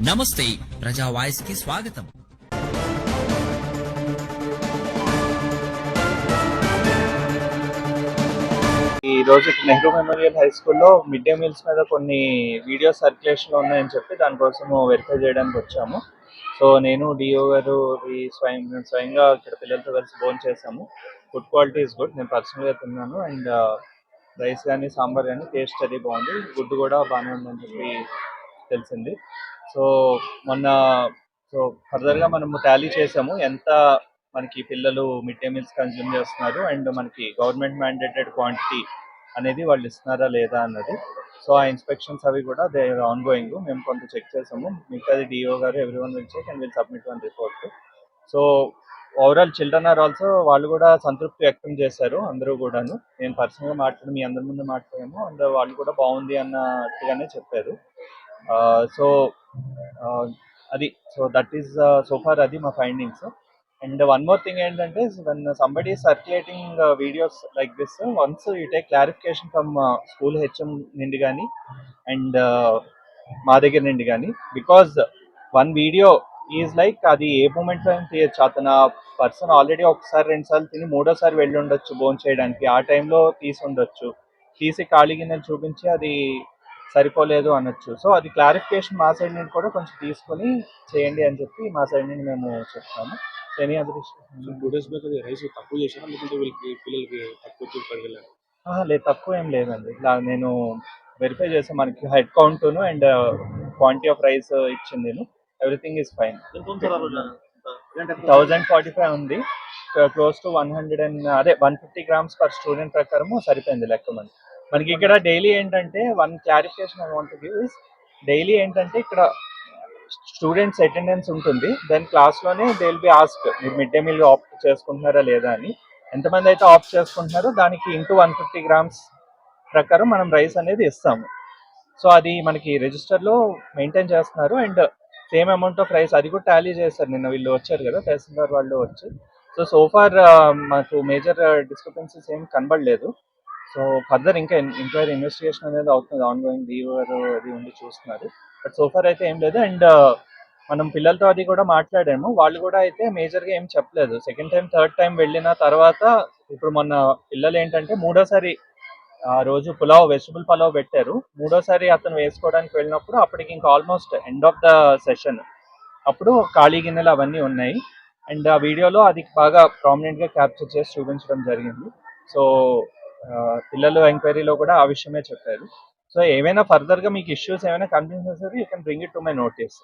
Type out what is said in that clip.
నమస్తే ప్రజా వాయిస్కి స్వాగతం. ఈ రోజు నెహ్రూ మెమోరియల్ హై స్కూల్లో మిడ్ డే మీల్స్ మీద కొన్ని వీడియోస్ సర్క్యులేషన్ ఉన్నాయని చెప్పి దానికోసం వెరిఫై చేయడానికి వచ్చాము. సో నేను డిఓ గారు స్వయం స్వయంగా ఇక్కడ పిల్లలతో కలిసి భోజనం చేశాము. Food quality is good. నేను పర్సనల్గా తిన్నాను. అండ్ రైస్ కానీ సాంబార్ కానీ టేస్ట్ అది బాగుంది. గుడ్ కూడా బాగానే ఉందని చెప్పి తెలిసింది. సో మొన్న సో ఫర్దర్గా మనము టాలీ చేసాము ఎంత మనకి పిల్లలు మిడ్ డే మీల్స్ కన్జ్యూమ్ చేస్తున్నారు అండ్ మనకి గవర్నమెంట్ మ్యాండేటెడ్ క్వాంటిటీ అనేది వాళ్ళు ఇస్తున్నారా లేదా అన్నది. సో ఆ ఇన్స్పెక్షన్స్ అవి కూడా దే ఆన్ గోయింగ్ మేము కొంత చెక్ చేసాము. మిగతాది డిఓ గారు every one will check and will submit one report so overall children are also వాళ్ళు కూడా సంతృప్తి వ్యక్తం చేశారు అందరూ కూడాను. నేను పర్సనల్గా మాట్లాడి మీ అందరి ముందు మాట్లాడాము అండ్ వాళ్ళు కూడా బాగుంది అన్నట్టుగానే చెప్పారు. సో అది so that is so far అది మా findings and one more thing ఏంటంటే when somebody circulating videos like this once you take clarification from school HM నుండి కానీ అండ్ uh, మా దగ్గర నుండి కానీ because one video is like అది ఏ మూమెంట్లో తీయచ్చు. అతను పర్సన్ ఆల్రెడీ ఒకసారి రెండు సార్లు తిని మూడోసారి వెళ్ళి ఉండొచ్చు భోజనం చేయడానికి ఆ టైంలో తీసి ఉండొచ్చు. తీసి ఖాళీ గిన్నెలు చూపించి అది సరిపోలేదు అనొచ్చు. సో అది క్లారిఫికేషన్ మా సైడ్ నుండి కూడా కొంచెం తీసుకొని చేయండి అని చెప్పి మా సైడ్ నుండి మేము చెప్తాము. Any other two days back అది రైస్ తక్కువ చేశారా? లేకుంటే వీళ్ళకి పిల్లలకి తక్కువ వచ్చి పడగలేదు లేదు తక్కువ ఏం లేదండి. ఇలా నేను వెరిఫై చేసాను మనకి హెడ్ కౌంట్ను అండ్ క్వాంటిటీ ఆఫ్ రైస్ ఇచ్చింది నేను. Everything is fine thousand forty five ఉంది. Close to one hundred and అదే one fifty grams per student ప్రకారము సరిపోయింది లెక్క మనకి. మనకి ఇక్కడ డైలీ ఏంటంటే one clarification I want give is daily ఏంటంటే ఇక్కడ స్టూడెంట్స్ అటెండెన్స్ ఉంటుంది. దెన్ క్లాస్లోనే దే విల్ బి ఆస్క్ మీరు మిడ్ డే మీల్ ఆప్ట్ చేసుకుంటున్నారా లేదా అని. ఎంతమంది అయితే ఆప్ట్ చేసుకుంటున్నారో దానికి ఇంటూ వన్ ఫిఫ్టీ గ్రామ్స్ ప్రకారం మనం రైస్ అనేది ఇస్తాము. సో అది మనకి రిజిస్టర్లో మెయింటైన్ చేస్తున్నారు. And same amount of rice అది కూడా టాలీ చేశారు. నిన్న వీళ్ళు వచ్చారు కదా తహసీల్దార్ వాళ్ళు వచ్చి. సో సోఫార్ మాకు మేజర్ డిస్క్రిపెన్సీస్ ఏం కనబడలేదు. సో ఫర్దర్ ఇంకా ఎంక్వైరీ ఇన్వెస్టిగేషన్ అనేది అవుతుంది ఆన్ గోయింగ్ డీవర్ అది ఉండి చూస్తున్నారు. బట్ సోఫార్ అయితే ఏం లేదు. అండ్ మనం పిల్లలతో అది కూడా మాట్లాడాము. వాళ్ళు కూడా అయితే మేజర్గా ఏం చెప్పలేదు. సెకండ్ టైం థర్డ్ టైం వెళ్ళిన తర్వాత ఇప్పుడు మొన్న పిల్లలు ఏంటంటే మూడోసారి ఆ రోజు పులావ్ వెజిటబుల్ పులావ్ పెట్టారు. మూడోసారి అతను వేసుకోవడానికి వెళ్ళినప్పుడు అప్పటికి ఇంకా almost end of the session. అప్పుడు ఖాళీ గిన్నెలు అవన్నీ ఉన్నాయి. అండ్ ఆ వీడియోలో అది బాగా ప్రామినెంట్గా క్యాప్చర్ చేసి చూపించడం జరిగింది. సో పిల్లలు ఎంక్వైరీలో కూడా ఆ విషయమే చెప్పారు. సో ఏమైనా ఫర్దర్గా మీకు ఇష్యూస్ ఏమైనా కనిపించేసరి you can bring it to my notice